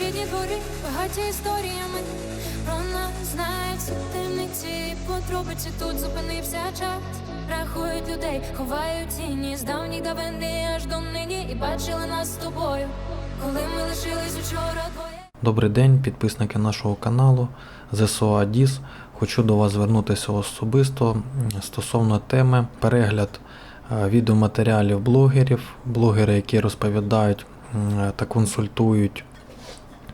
рідні двори, багаті історіями. Про нас знають всі темниці і подробиці тут зупинився час. Рахують людей, ховають тіні з давніх давини аж до нині. І бачили нас з тобою, коли ми лишились учора двоє. Добрий день, підписники нашого каналу ЗСО Адіс. Хочу до вас звернутися особисто стосовно теми перегляд е, відеоматеріалів блогерів, блогери, які розповідають та консультують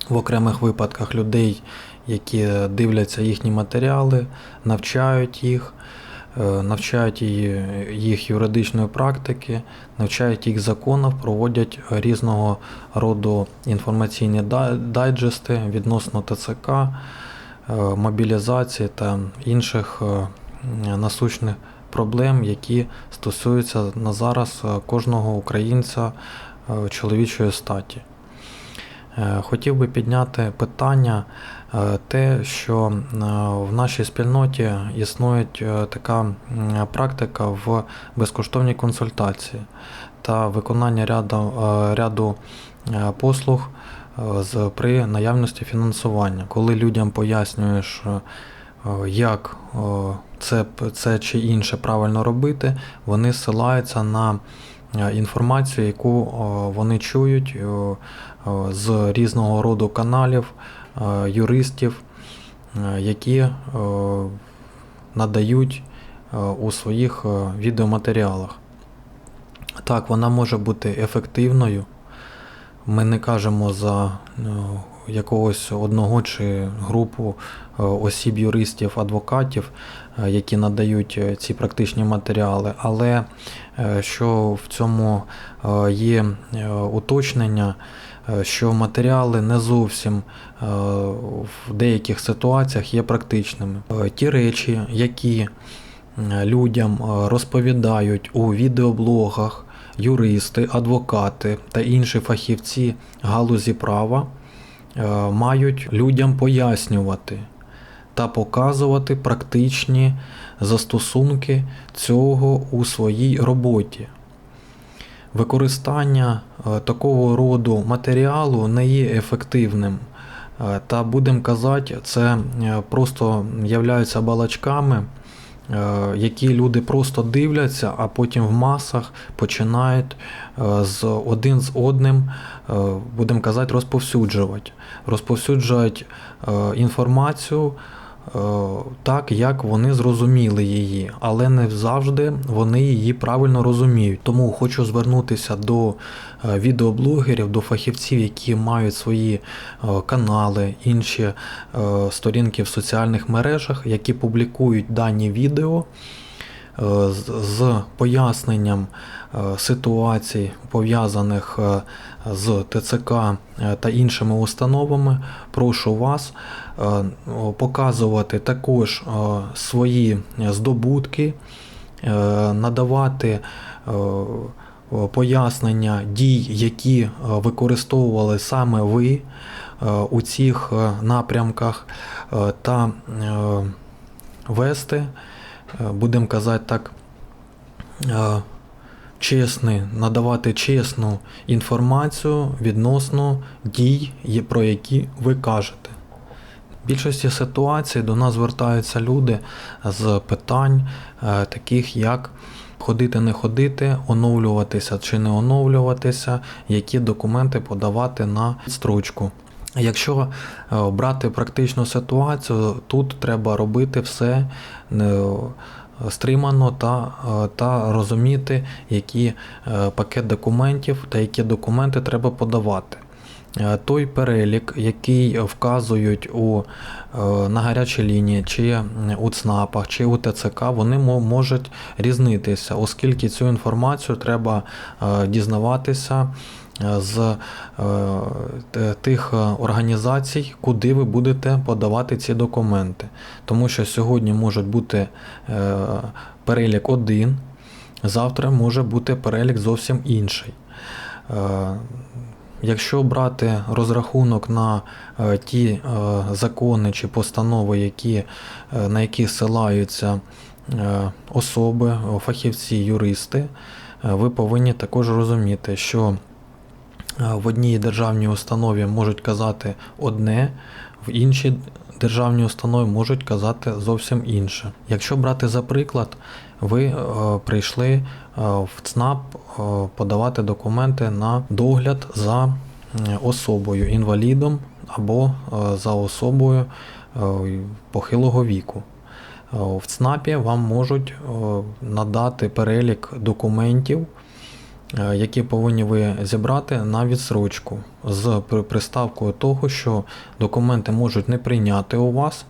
в окремих випадках людей, які дивляться їхні матеріали, навчають їх, е, навчають їх юридичної практики, навчають їх законів, проводять різного роду інформаційні дайджести відносно ТЦК, е, мобілізації та інших е, насущних проблем, які стосуються на зараз кожного українця чоловічої статі. Е, Хотів би підняти питання е, те, що е, в нашій спільноті існує така практика в безкоштовній консультації та виконання ряду, ряду послуг з, при наявності фінансування. Коли людям пояснюєш, як це, це чи інше правильно робити, вони ссилаються на інформацію, яку е, вони чують е, е, з різного роду каналів, е, юристів, е, які е, надають е, у своїх е, відеоматеріалах. Так, вона може бути ефективною. Ми не кажемо за якогось одного чи групу е, осіб, юристів, адвокатів, е, які надають е, ці практичні матеріали, але що в цьому є уточнення, що матеріали не зовсім в деяких ситуаціях є практичними. Ті речі, які людям розповідають у відеоблогах, юристи, адвокати та інші фахівці галузі права мають людям пояснювати та показувати практичні застосунки цього у своїй роботі. Використання е, такого роду матеріалу не є ефективним. Е, Та будемо казати, це е, просто являються балачками, е, які люди просто дивляться, а потім в масах починають е, з один з одним, е, будемо казати, розповсюджувати. Розповсюджують е, інформацію е, так, як вони зрозуміли її, але не завжди вони її правильно розуміють. Тому хочу звернутися до е, відеоблогерів, до фахівців, які мають свої е, канали, інші е, сторінки в соціальних мережах, які публікують дані відео е, з- з поясненням е, ситуацій, пов'язаних е, з ТЦК е, та іншими установами. Прошу вас е, показувати також е, свої здобутки, е, надавати е, пояснення дій, які е, використовували саме ви е, у цих е, напрямках, е, та е, вести, е, будемо казати так, е, чесний, надавати чесну інформацію відносно дій, про які ви кажете. В більшості ситуацій до нас звертаються люди з питань, е, таких як ходити, не ходити, оновлюватися чи не оновлюватися, які документи подавати на строчку. Якщо е, брати практичну ситуацію, тут треба робити все е, стримано та, е, та розуміти, які пакет документів та які документи треба подавати. Той перелік, який вказують у, на гарячій лінії, чи у ЦНАПах, чи у ТЦК, вони можуть різнитися, оскільки цю інформацію треба дізнаватися з е, тих е, організацій, куди ви будете подавати ці документи. Тому що сьогодні може бути е, перелік один, завтра може бути перелік зовсім інший. Якщо брати розрахунок на ті закони чи постанови, які, на які ссилаються е, особи, фахівці, юристи, ви повинні також розуміти, що в одній державній установі можуть казати одне, в іншій державній установі можуть казати зовсім інше. Якщо брати за приклад, ви е, прийшли е, в ЦНАП е, подавати документи на догляд за особою, інвалідом або е, за особою е, похилого віку. Е, В ЦНАПі вам можуть е, надати перелік документів, е, які повинні ви зібрати на відсрочку з при- приставкою того, що документи можуть не прийняти у вас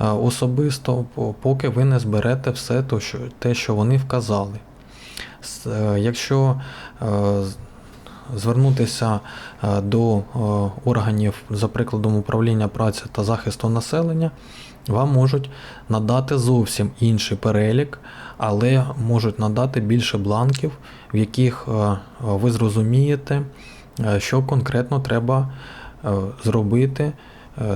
е, особисто, поки ви не зберете все те, що вони вказали. Е, Якщо е, звернутися е, до е, органів, за прикладом управління праці та захисту населення, вам можуть надати зовсім інший перелік, але можуть надати більше бланків, в яких е, ви зрозумієте, е, що конкретно треба е, зробити,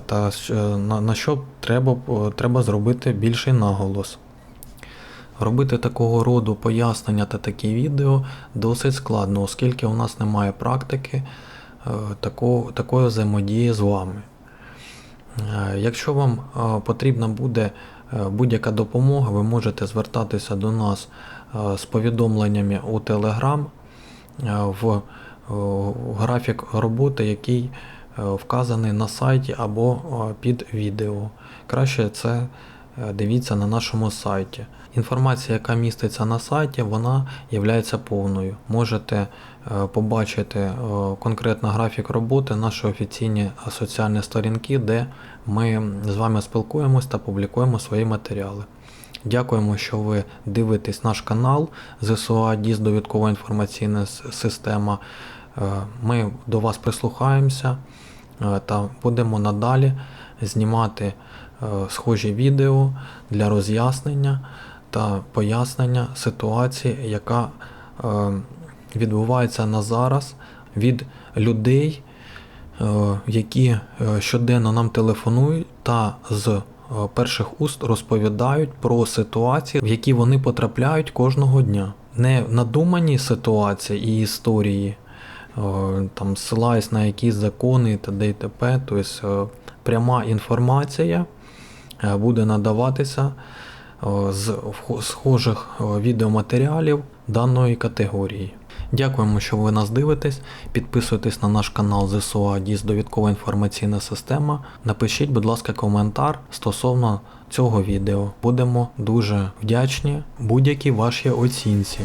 та на, що треба, треба зробити більший наголос. Робити такого роду пояснення та такі відео досить складно, оскільки у нас немає практики такої взаємодії з вами. Е, Якщо вам е, потрібна буде е, будь-яка допомога, ви можете звертатися до нас з повідомленнями у Telegram в графік роботи, який вказаний на сайті або під відео. Краще це дивіться на нашому сайті. Інформація, яка міститься на сайті, вона є повною. Можете побачити е, конкретно графік роботи, наші офіційні е, соціальні сторінки, де ми з вами спілкуємось та публікуємо свої матеріали. Дякуємо, що ви дивитесь наш канал ЗСУА ДІС Довідкова інформаційна система. Е, Ми до вас прислухаємося е, та будемо надалі знімати е, схожі відео для роз'яснення та пояснення ситуації, яка е, відбувається на зараз від людей, е, які е, щоденно нам телефонують та з е, перших уст розповідають про ситуації, в які вони потрапляють кожного дня. Не надумані ситуації і історії, там ссилаюсь на якісь закони та ДТП, тобто пряма інформація буде надаватися з схожих відеоматеріалів даної категорії. Дякуємо, що ви нас дивитесь. Підписуйтесь на наш канал ЗСУ ДІС Довідкова інформаційна система. Напишіть, будь ласка, коментар стосовно цього відео. Будемо дуже вдячні будь-якій вашій оцінці.